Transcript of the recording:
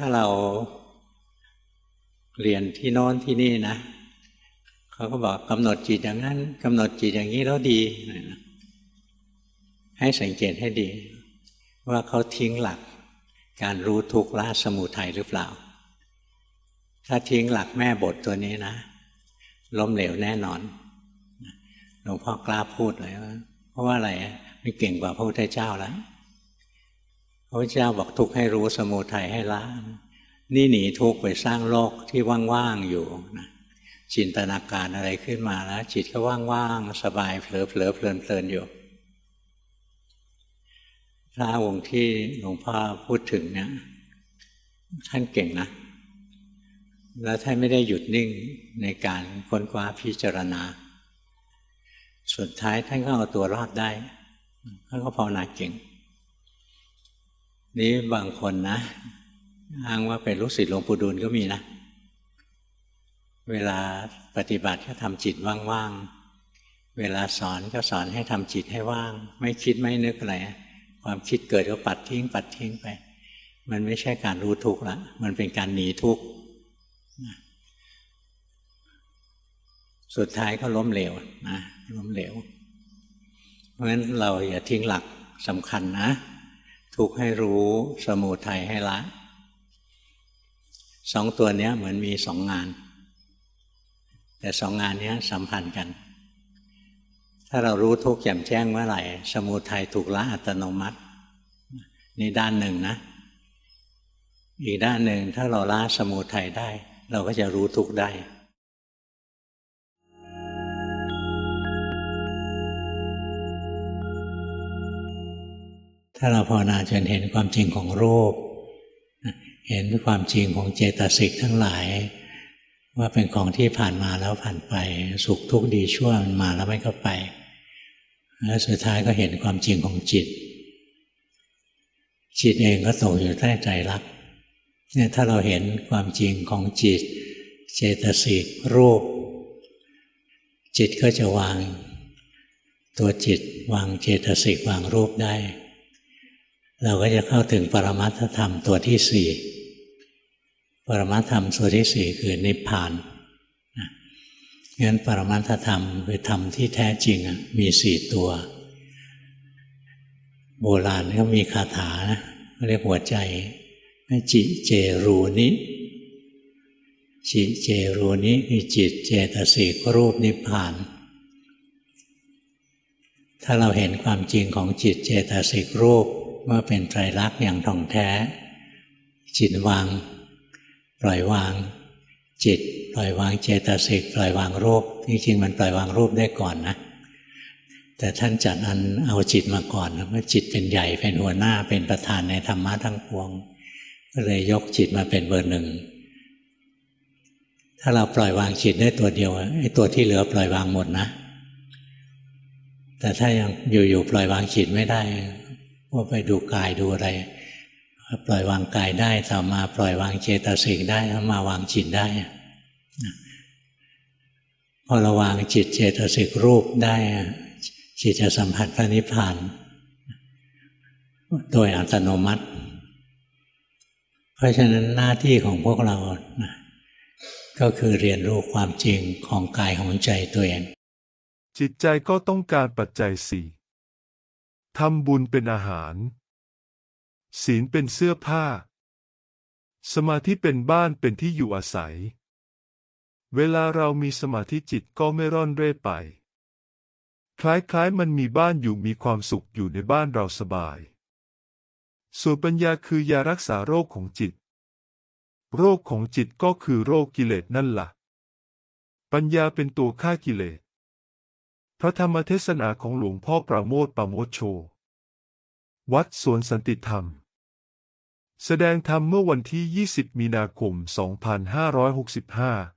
ถ้าเราเรียนที่โน้นที่นี่นะเขาก็บอกกำหนดจิตอย่างนั้นกำหนดจิตอย่างนี้แล้วดีให้สังเกตให้ดี ว่าเขาทิ้งหลัก การรู้ทุกข์ละสมุทัยหรือเปล่า ถ้าทิ้งหลักแม่บทตัวนี้นะล้มเหลวแน่นอนหลวงพ่อกล้าพูดเลยว่าเพราะว่าอะไรไม่เก่งกว่าพระพุทธเจ้าแล้ว พระพุทธเจ้าบอกทุกข์ให้รู้สมุทัยให้ละนี่หนีทุกข์ไปสร้างโลกที่ว่างๆอยู่นะจินตนาการอะไรขึ้นมาแล้วจิตก็ว่างๆสบายเผลอๆเพลินๆอยู่พระองค์ที่หลวงพ่อพูดถึงเนี่ยท่านเก่งนะ แล้วท่านไม่ได้หยุดนิ่งในการค้นคว้าพิจารณา สุดท้ายท่านก็เอาตัวรอดได้ท่านก็ภาวนาเก่ง นี้บางคนนะอ้างว่าเป็นลูกศิษย์หลวงปู่ดูลก็มีนะ เวลาปฏิบัติก็ทำจิตว่างๆ เวลาสอนก็สอนให้ทำจิตให้ว่าง ไม่คิดไม่นึกอะไร ความคิดเกิดก็ปัดทิ้ง ปัดทิ้งไป มันไม่ใช่การรู้ทุกข์ละ มันเป็นการหนีทุกข์สุดท้ายก็ล้มเหลวนะล้มเหลว เพราะฉะนั้นเราอย่าทิ้งหลักสำคัญนะ ทุกข์ให้รู้สมุทัยให้ละสองตัวนี้เหมือนมีสองงาน แต่สองงานนี้สัมพันธ์กัน ถ้าเรารู้ทุกข์แจ่มแจ้งเมื่อไหร่ สมุทัยถูกละอัตโนมัตินี่ด้านหนึ่งนะ อีกด้านหนึ่งถ้าเราละสมุทัยได้ เราก็จะรู้ทุกข์ได้ ถ้าเราภาวนาจนเห็นความจริงของรูป เห็นความจริงของเจตสิกทั้งหลาย ว่าเป็นของที่ผ่านมาแล้วผ่านไป สุขทุกข์ดีชั่วมันมาแล้วไมันก็ไป แล้วสุดท้ายก็เห็นความจริงของจิต จิตเองก็ตกอยู่ใต้ใจรักเนี่ยถ้าเราเห็นความจริงของจิต เจตสิกรูป จิตก็จะวางตัวจิตวางเจตสิกวางรูปได้ เราก็จะเข้าถึงปรมัตธรรมตัวที่สี่ปรมัตธรรมตัวที่สี่คือนิพพานงั้นปรมัตธรรมคือธรรมที่แท้จริงมีสี่ตัว โบราณก็มีคาถานะเรียกหัวใจจิเจรูนิจิเจรูนิคือจิตเจตสิกรูปนิพพาน ถ้าเราเห็นความจริงของจิตเจตสิกรูป ว่าเป็นไตรลักษณ์อย่างท่องแท้ จิตวาง ปล่อยวาง จิต ปล่อยวางเจตสิกปล่อยวางรูปจริงมันปล่อยวางรูปได้ก่อนนะ แต่ท่านจัดอันเอาจิตมาก่อนว่าจิตเป็นใหญ่เป็นหัวหน้าเป็นประธานในธรรมะทั้งปวง ก็เลยยกจิตมาเป็นเบอร์หนึ่งถ้าเราปล่อยวางจิตได้ตัวเดียวไอ้ตัวที่เหลือปล่อยวางหมดนะ แต่ถ้ายังอยู่ๆปล่อยวางจิตไม่ได้ ว่าไปดูกายดูอะไรปล่อยวางกายได้ต่อมาปล่อยวางเจตสิกได้แล้วมาวางจิตได้พอเราวางจิตเจตสิกรูปได้จิตจะสัมผัสพระนิพพานโดยอัตโนมัติ เพราะฉะนั้นหน้าที่ของพวกเรานะก็คือเรียนรู้ความจริงของกายของใจตัวเองจิตใจก็ต้องการปัจจัยสี่ ทำบุญเป็นอาหาร ศีลเป็นเสื้อผ้า สมาธิเป็นบ้านเป็นที่อยู่อาศัย เวลาเรามีสมาธิจิตก็ไม่ร่อนเร่ไป คล้ายๆมันมีบ้านอยู่มีความสุขอยู่ในบ้านเราสบาย ส่วนปัญญาคือยารักษาโรคของจิต โรคของจิตก็คือโรคกิเลสนั่นละ่ะ ปัญญาเป็นตัวฆ่ากิเลส พระธรรมเทศนาของหลวงพ่อประโมทปราโมทโช วัดสวนสันติธรรม แสดงธรรมเมื่อวันที่ 20 มีนาคม 2565